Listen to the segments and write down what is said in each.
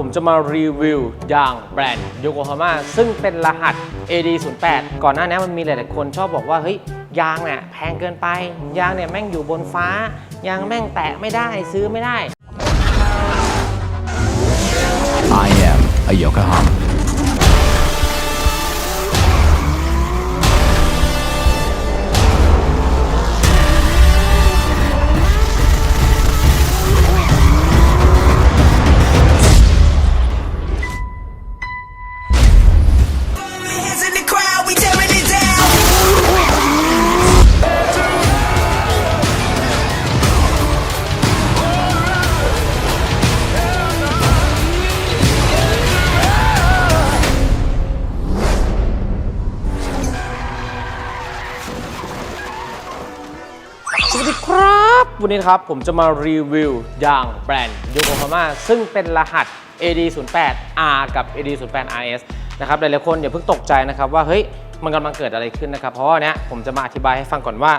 ผมจะมารีวิวยางแบรนด์โยโกฮาม่าซึ่งเป็นรหัส AD08 ก่อนหน้านี้มันมีหลาย ๆ คนชอบบอกว่า เฮ้ย ยางเนี่ยแพงเกินไป ยางเนี่ยแม่งอยู่บนฟ้า ยางแม่งแตะไม่ได้ซื้อไม่ได้ I am a Yokohama. วันนี้ครับผมจะมารีวิวยางแบรนด์โยโกฮาม่าซึ่งเป็นรหัส AD08R กับ AD08RS นะครับหลายๆคนอย่าเพิ่งตกใจนะครับว่าเฮ้ยมันกำลังเกิดอะไรขึ้นนะครับ เพราะว่าเนี้ยผมจะมาอธิบายให้ฟังก่อนว่า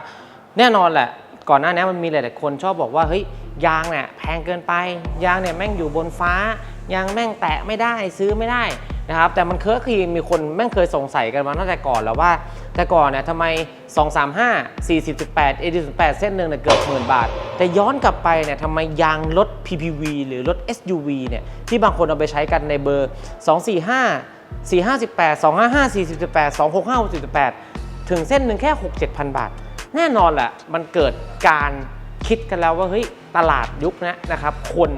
แน่นอนแหละ ก่อนหน้านี้มันมีหลายๆคนชอบบอกว่าเฮ้ยยางเนี่ยแพงเกินไป ยางเนี่ยแม่งอยู่บนฟ้ายางแม่งแตะไม่ได้ซื้อไม่ได้นะครับแต่มันเคยคือมีคนแม่งเคยสงสัยกันมาตั้งแต่ก่อนแล้วว่า แต่ก่อนเนี่ยทำไม 235 40.8 AD08 เส้นหนึ่งเนี่ยเกือบหมื่นบาท แต่ย้อนกลับไปเนี่ยทำไมยางรถ PPV หรือรถ SUV เนี่ยที่บางคนเอาไปใช้กันในเบอร์ 245 458 255 40.8 265 60.8ถึงเส้นหนึ่งแค่ 6 7,000 บาท แน่นอนแหละมันเกิดการคิดกันแล้วว่าเฮ้ยตลาดยุคนี้นะครับคน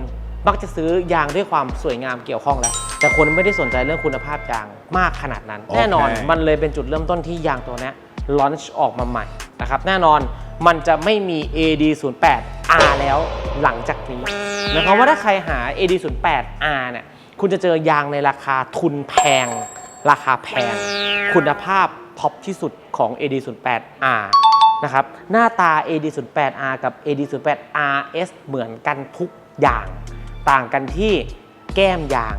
มักจะซื้อยางด้วยความสวยงามเกี่ยวข้องแล้ว แต่คนไม่ได้สนใจเรื่องคุณภาพยางมากขนาดนั้นโอเคแน่นอนมันเลยเป็นจุดเริ่มต้นที่ยางตัวเนี้ลอนช์ออกมาใหม่นะครับแน่นอนมันจะไม่มี AD08R แล้วหลังจากนี้หมายความว่าถ้าใครหา AD08R เนี่ยคุณจะเจอยางในราคาทุนแพง ราคาแพง คุณภาพท็อปที่สุดของ AD08R นะครับหน้าตา AD08R กับ AD08RS เหมือนกันทุกอย่าง ต่างกันที่แก้มยาง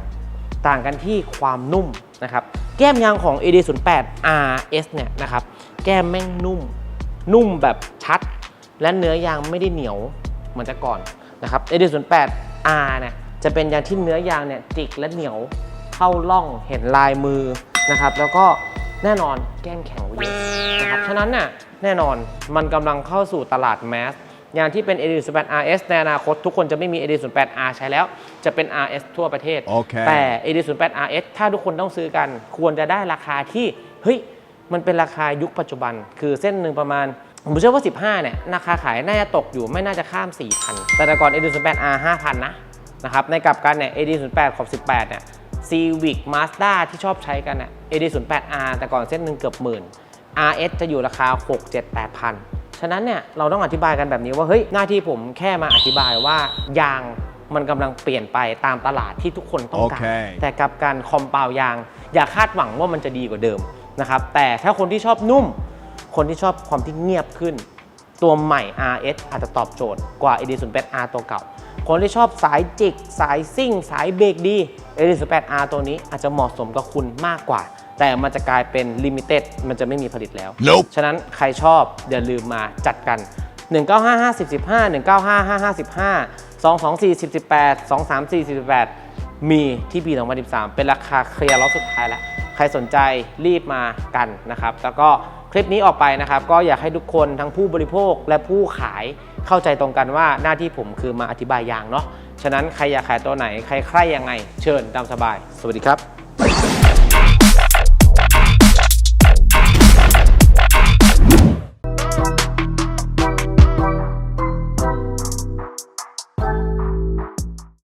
ต่างกันที่ความนุ่มนะครับ แก้มยางของ AD08RS เนี่ยนะครับ แก้มแม่งนุ่ม นุ่มแบบชัด และเนื้อยางไม่ได้เหนียวเหมือนแต่ก่อนนะครับ AD08R เนี่ยจะเป็นยางที่เนื้อยางเนี่ยจิกและเหนียวเข้าล่องเห็นลายมือนะครับ แล้วก็แน่นอนแก้มแข็งเยอะนะครับฉะนั้นน่ะแน่นอนมันกำลังเข้าสู่ตลาดแมส ย่างที่เป็น AD08RS ในอนาคตทุกคนจะไม่มี AD08R ใช้แล้ว จะเป็น RS ทั่วประเทศโอเคแต่ AD08RS ถ้าทุกคนต้องซื้อกัน ควรจะได้ราคาที่ เฮ้ย มันเป็นราคายุคปัจจุบัน คือเส้นหนึ่งประมาณ ผมเชื่อว่า 15 เนี่ย ราคาขายน่าจะตกอยู่ไม่น่าจะข้าม 4,000 แต่แต่ก่อน AD08R 5,000 นะ นะครับ ในกลับกันเนี่ย AD08 ขอบ 18 เนี่ย Civic Mazda ที่ชอบใช้กันเนี่ย AD08R แต่ก่อนเส้นหนึ่งเกือบหมื่น RS จะอยู่ราคา 6 7 8พัน ฉะนั้นเนี่ยเราต้องอธิบายกันแบบนี้ว่าเฮ้ยหน้าที่ผมแค่มาอธิบายว่ายางมันกำลังเปลี่ยนไปตามตลาดที่ทุกคนต้องการโอเคแต่กับการคอมเปลยาง อย่าคาดหวังว่ามันจะดีกว่าเดิมนะครับแต่ถ้าคนที่ชอบนุ่ม คนที่ชอบความที่เงียบขึ้น ตัวใหม่ RS อาจจะตอบโจทย์กว่า AD08R ตัวเก่า คนที่ชอบสายจิก สายซิ่ง สายเบรกดี AD08R ตัวนี้อาจจะเหมาะสมกับคุณมากกว่า แต่มันจะกลายเป็นลิมิเต็ดมันจะไม่มีผลิตแล้ว Nope ฉะนั้นใครชอบอย่าลืมมาจัดกัน 195 50 15 195 55 15 224 10 18 234 48มีที่ปี 2013 เป็นราคาเคลียร์ล็อตสุดท้ายแล้ว ใครสนใจรีบมากันนะครับ แล้วก็คลิปนี้ออกไปนะครับ ก็อยากให้ทุกคนทั้งผู้บริโภคและผู้ขายเข้าใจตรงกันว่าหน้าที่ผมคือมาอธิบายยางเนาะฉะนั้นใครอยากขายตัวไหน ใครใครยังไง เชิญตามสบาย สวัสดีครับ